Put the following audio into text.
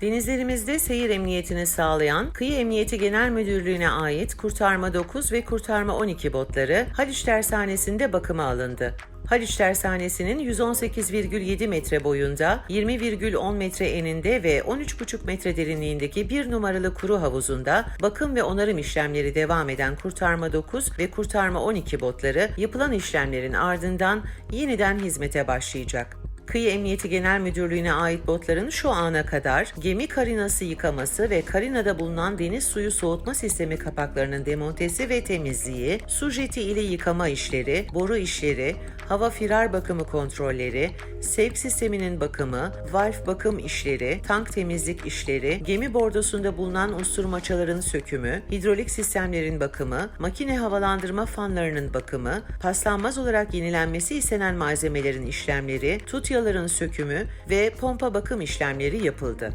Denizlerimizde seyir emniyetini sağlayan Kıyı Emniyeti Genel Müdürlüğü'ne ait Kurtarma 9 ve Kurtarma 12 botları Haliç Tersanesi'nde bakıma alındı. Haliç Tersanesi'nin 118,7 metre boyunda, 20,10 metre eninde ve 13,5 metre derinliğindeki bir numaralı kuru havuzunda bakım ve onarım işlemleri devam eden Kurtarma 9 ve Kurtarma 12 botları yapılan işlemlerin ardından yeniden hizmete başlayacak. Kıyı Emniyeti Genel Müdürlüğü'ne ait botların şu ana kadar gemi karinası yıkaması ve karinada bulunan deniz suyu soğutma sistemi kapaklarının demontesi ve temizliği, su jeti ile yıkama işleri, boru işleri, hava firar bakımı kontrolleri, sevk sisteminin bakımı, valf bakım işleri, tank temizlik işleri, gemi bordosunda bulunan usturmaçaların sökümü, hidrolik sistemlerin bakımı, makine havalandırma fanlarının bakımı, paslanmaz olarak yenilenmesi istenen malzemelerin işlemleri, tutyaların sökümü ve pompa bakım işlemleri yapıldı.